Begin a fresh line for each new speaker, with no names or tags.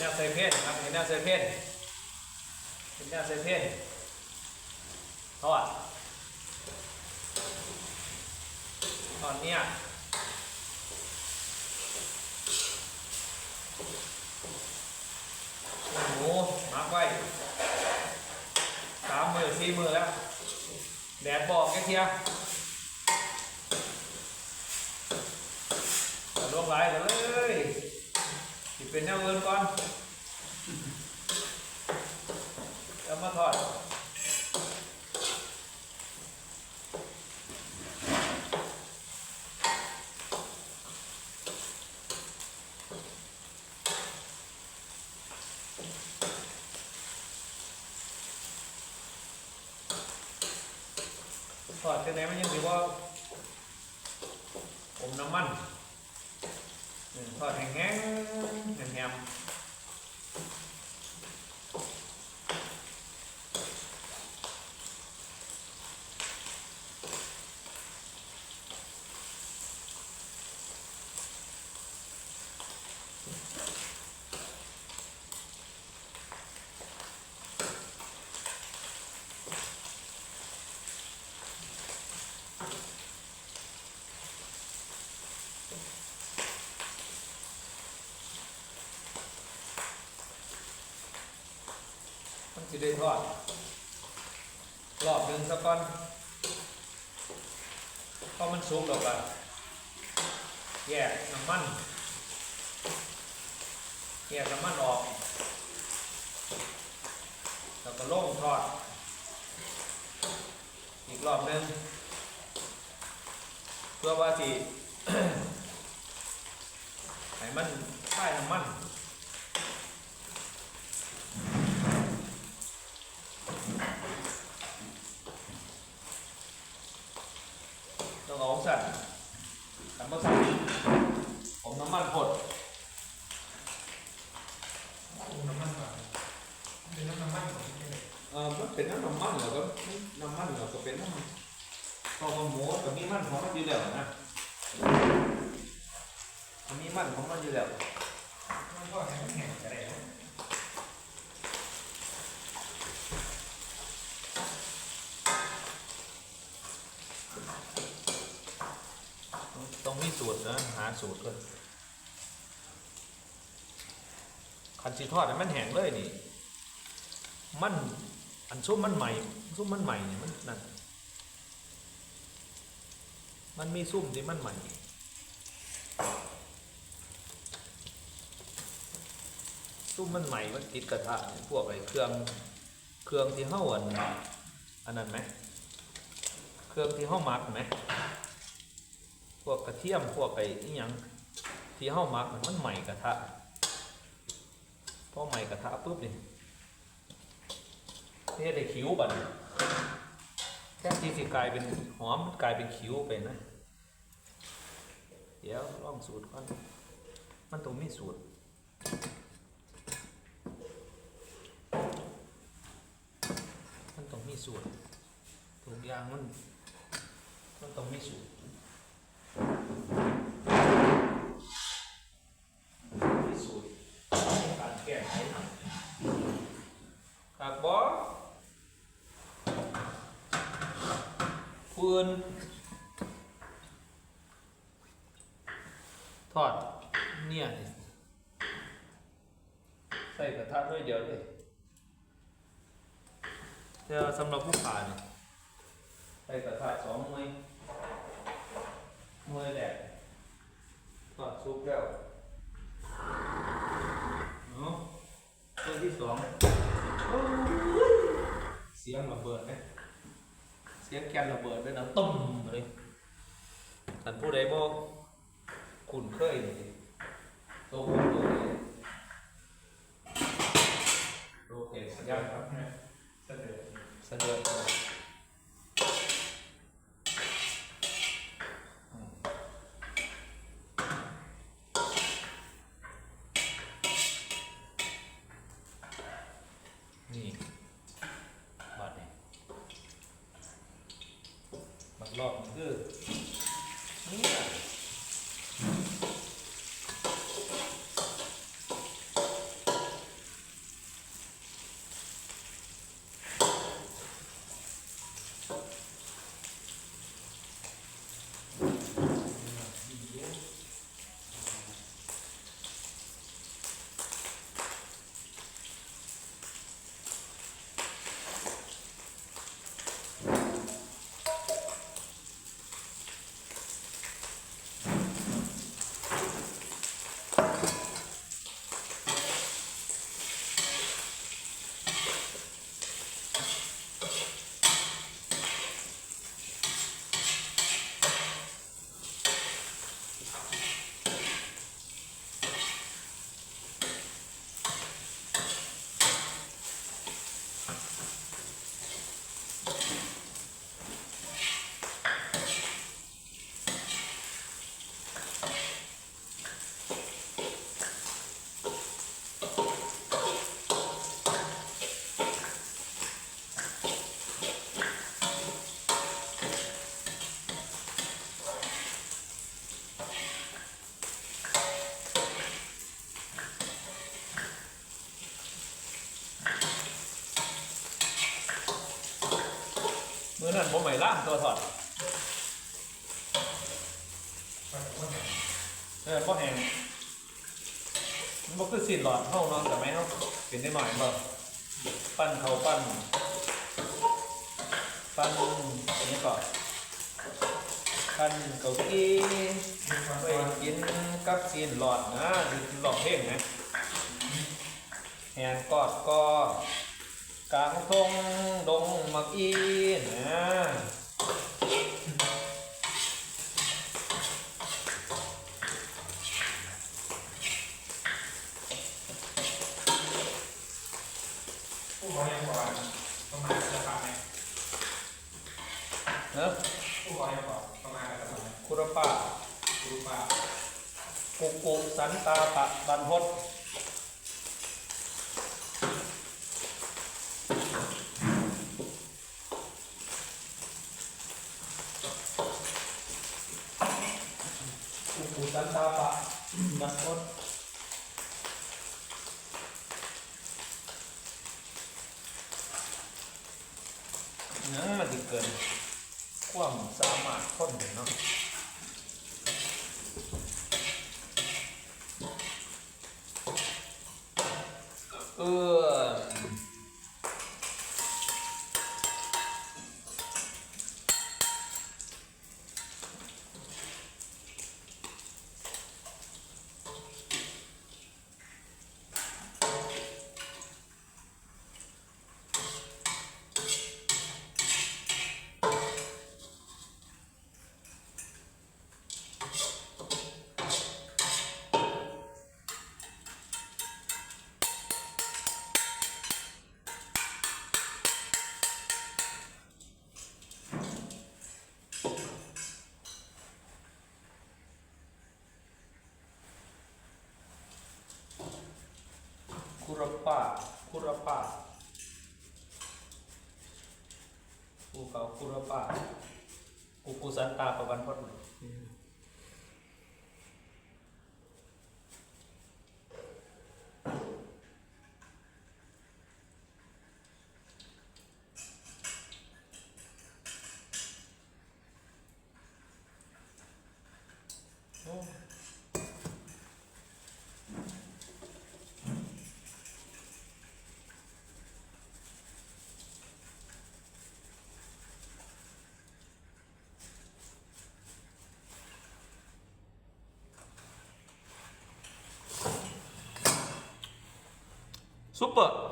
นวใส่เพนครับเห็นแนวใส่เพนเห็นแนวใส่เพนทอดทอดเนี่ยหมูหมักไว้สามมือสี่มือแล้ว แดดบอกแค่เทียแต่ลวกไหลายเลยสิ เป็นแนวเอินก่อนแล้วมาทอดทอดกันไหนมันยังถือว่าอมน้ำมัน อืมทอด มันจะได้ทอดรอบหนึ่งสักก่อนพอมันสุกแล้วก็แยกน้ำมันแยกน้ำมันออก แล้วก็ล่งทอด อีกรอบหนึ่งเพื่อว่าสิให้มันคลายน้ำมัน ต้องเอาสั่นทำมาสั่นผมน้ำมันพด
น้ำมันก่อนเป็นน้ำมันก่อนใช่ไหม
เออมันเป็นน้ำมันเหรอก็น้ำมันเหรอก็เป็นน้ำมันพอมาหมูกับมีมันของมันอยู่แล้วนะมันมีมันของมันอยู่แล้ว
มันก็แข็งแข็งจะได้
ต้องมี สูตรนะหาสูตรก่อนคันสีทอดมันแห้งเลยนี่ มันอันซุปมันใหม่ซุปมันใหม่เนี่ยมันนั่นมันมีซุ่มที่มันใหม่ซุ่มมันใหม่มันติดกระทะพวกไอ้เครื่องเครื่องที่เฮ้าอันอันนั้นไหมเครื่องที่เฮ้ามักไหม พวกกระเทียมพวกไอ้อีหยังที่เฮ้าหมักมันใหม่กระทะพอใหม่กระทะปุ๊บนี่เท่ได้คิ้วบัดนี้แค่ที่สิกลายเป็นหอมกลายเป็นคิ้วไปนะเดี๋ยวลองสูตรก่อนมันต้องมีสูตรมันต้องมีสูตรทุกอย่างมันมันต้องมีสูตร มีสูตรการแก้ไขหากบอฟืนทอดเนี่ยใส่กระทะด้วยเดียวเลยแต่สำหรับผู้ขาเนี่ยใส่กระทะสองหน่วย หน่วยแรกทอดซุปแล้วเนาะตัวที่สองโอ้ยเสียงระเบิดไหมเสียงแกนระเบิดด้วยนะตุ้มเลยท่านผู้ใดบอกคุณเคยนี่ตัวคุณตัวนี้โอเคสัญญาณครับ
เสด็จ
เสด็จอืมนี่บัดนี่ บัด มื่อนั้นผมใหม่ล่างตัวถอด
ไปว่าไง
เออพ่อแหงมันก็คือสีหลอดเท่านอนแต่ไม่เท่าเป็นได้หน่อยบ่ปั้นเขาปั้น ปั้นอันนี้ก่อนปั้นเกากี้ไปกินกับซีนหลอดนะหลอดเพลงนะแหงกอดกอ กลางทงดงมักอีนะ
ผู้ขอยังก่อนประมาณจะทำไหม
เนอะ
ผู้ขอยังก่อนประมาณจะทำไหม
คุรป้า
รู้ป่ะ
กุกกุสันตาปะบันพศ อุปุสันตาปะนักพจน์ นั่นมันจะเกินความสามารถคนเนาะเออ ปาคุรปาภูเขาคุรปาอุปุสันตาปะบันพศโ Super.